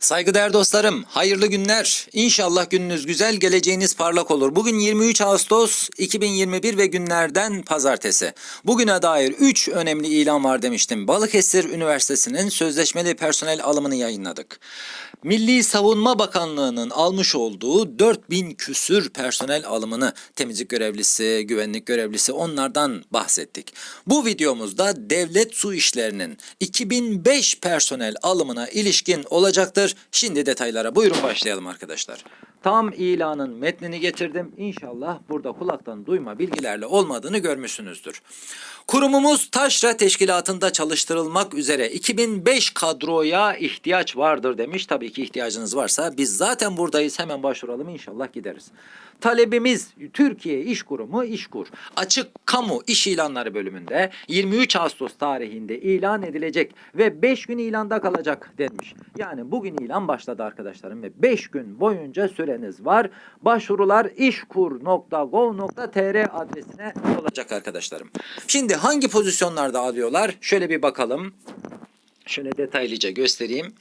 Saygıdeğer dostlarım, hayırlı günler. İnşallah gününüz güzel, geleceğiniz parlak olur. Bugün 23 Ağustos 2021 ve günlerden pazartesi. Bugüne dair 3 önemli ilan var demiştim. Balıkesir Üniversitesi'nin sözleşmeli personel alımını yayınladık. Milli Savunma Bakanlığı'nın almış olduğu 4000 küsür personel alımını temizlik görevlisi, güvenlik görevlisi onlardan bahsettik. Bu videomuzda devlet su işlerinin 2005 personel alımına ilişkin olacaktır. Şimdi detaylara buyurun başlayalım arkadaşlar. Tam ilanın metnini getirdim. İnşallah burada kulaktan duyma bilgilerle olmadığını görmüşsünüzdür. Kurumumuz Taşra Teşkilatı'nda çalıştırılmak üzere 2005 kadroya ihtiyaç vardır demiş. Tabii ki ihtiyacınız varsa biz zaten buradayız hemen başvuralım inşallah gideriz. Talebimiz Türkiye İş Kurumu İşkur. Açık kamu iş ilanları bölümünde 23 Ağustos tarihinde ilan edilecek ve 5 gün ilanda kalacak denmiş. Yani bugün ilan başladı arkadaşlarım ve 5 gün boyunca süreniz var. Başvurular işkur.gov.tr adresine olacak arkadaşlarım. Şimdi hangi pozisyonlarda alıyorlar? Şöyle bir bakalım. Şöyle detaylıca göstereyim.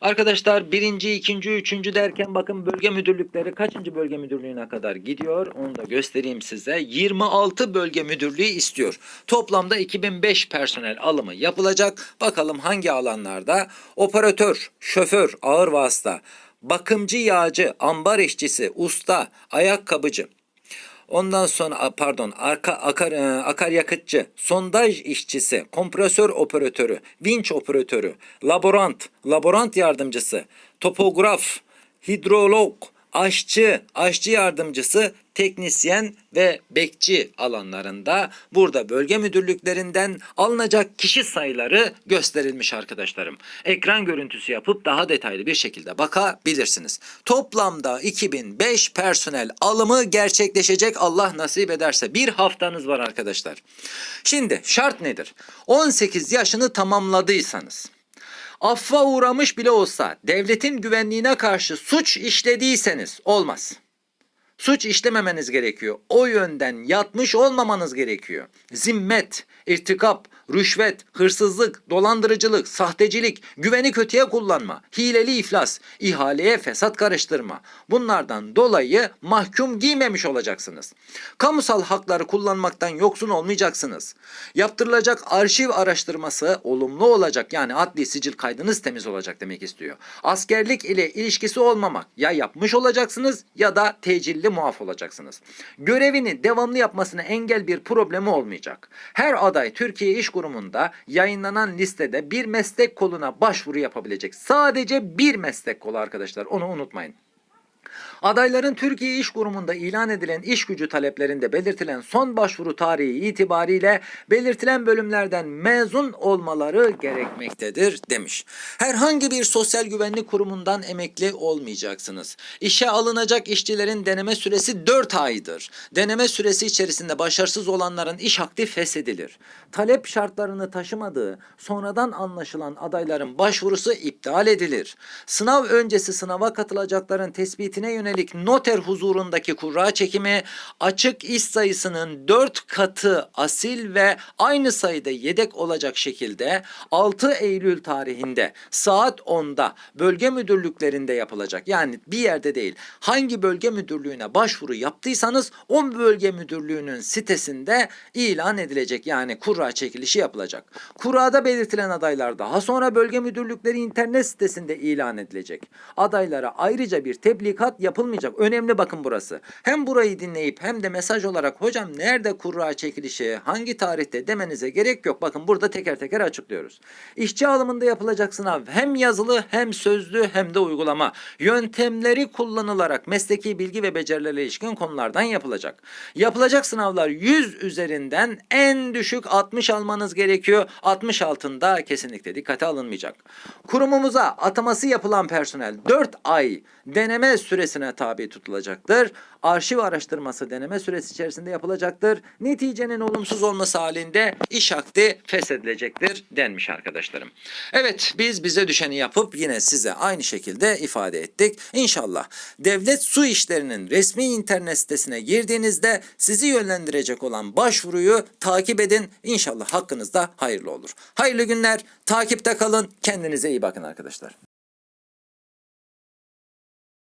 Arkadaşlar birinci, ikinci, üçüncü derken bakın bölge müdürlükleri kaçıncı bölge müdürlüğüne kadar gidiyor? Onu da göstereyim size. 26 bölge müdürlüğü istiyor. Toplamda 2005 personel alımı yapılacak. Bakalım hangi alanlarda? Operatör, şoför, ağır vasıta, bakımcı yağcı, ambar işçisi, usta, ayakkabıcı, Ondan sonra pardon arka, akar, e, akaryakıtçı, sondaj işçisi, kompresör operatörü, vinç operatörü, laborant, laborant yardımcısı, topograf, hidrolog, aşçı, aşçı yardımcısı, teknisyen ve bekçi alanlarında burada bölge müdürlüklerinden alınacak kişi sayıları gösterilmiş arkadaşlarım. Ekran görüntüsü yapıp daha detaylı bir şekilde bakabilirsiniz. Toplamda 2005 personel alımı gerçekleşecek Allah nasip ederse. Bir haftanız var arkadaşlar. Şimdi şart nedir? 18 yaşını tamamladıysanız affa uğramış bile olsa devletin güvenliğine karşı suç işlediyseniz olmaz. Suç işlememeniz gerekiyor. O yönden yatmış olmamanız gerekiyor. Zimmet, irtikap, rüşvet, hırsızlık, dolandırıcılık, sahtecilik, güveni kötüye kullanma, hileli iflas, ihaleye fesat karıştırma. Bunlardan dolayı mahkum giymemiş olacaksınız. Kamusal hakları kullanmaktan yoksun olmayacaksınız. Yaptırılacak arşiv araştırması olumlu olacak. Yani adli sicil kaydınız temiz olacak demek istiyor. Askerlik ile ilişkisi olmamak. Ya yapmış olacaksınız ya da tecilli muaf olacaksınız. Görevini devamlı yapmasına engel bir problemi olmayacak. Her aday Türkiye İş Kurumu'nda yayınlanan listede bir meslek koluna başvuru yapabilecek. Sadece bir meslek kolu arkadaşlar. Onu unutmayın. Adayların Türkiye İş Kurumu'nda ilan edilen iş gücü taleplerinde belirtilen son başvuru tarihi itibariyle belirtilen bölümlerden mezun olmaları gerekmektedir demiş. Herhangi bir sosyal güvenlik kurumundan emekli olmayacaksınız. İşe alınacak işçilerin deneme süresi 4 aydır. Deneme süresi içerisinde başarısız olanların iş aktif feshedilir. Talep şartlarını taşımadığı sonradan anlaşılan adayların başvurusu iptal edilir. Sınav öncesi sınava katılacakların tespitine yönelik noter huzurundaki kura çekimi açık iş sayısının 4 katı asil ve aynı sayıda yedek olacak şekilde 6 Eylül tarihinde saat 10'da bölge müdürlüklerinde yapılacak. Yani bir yerde değil. Hangi bölge müdürlüğüne başvuru yaptıysanız o bölge müdürlüğünün sitesinde ilan edilecek. Yani kura çekilişi yapılacak. Kurada belirtilen adaylar daha sonra bölge müdürlükleri internet sitesinde ilan edilecek. Adaylara ayrıca bir tebligat yapılmayacak. Önemli bakın burası. Hem burayı dinleyip hem de mesaj olarak hocam nerede kura çekilişi, hangi tarihte demenize gerek yok. Bakın burada teker teker açıklıyoruz. İşçi alımında yapılacak sınav hem yazılı hem sözlü hem de uygulama. Yöntemleri kullanılarak mesleki bilgi ve becerilerle ilişkin konulardan yapılacak. Yapılacak sınavlar 100 üzerinden en düşük 60 almanız gerekiyor. 60 altında kesinlikle dikkate alınmayacak. Kurumumuza ataması yapılan personel 4 ay deneme süresine tabi tutulacaktır. Arşiv araştırması deneme süresi içerisinde yapılacaktır. Neticenin olumsuz olması halinde iş akdi feshedilecektir denmiş arkadaşlarım. Evet biz bize düşeni yapıp yine size aynı şekilde ifade ettik. İnşallah devlet su işlerinin resmi internet sitesine girdiğinizde sizi yönlendirecek olan başvuruyu takip edin. İnşallah hakkınızda hayırlı olur. Hayırlı günler. Takipte kalın. Kendinize iyi bakın arkadaşlar.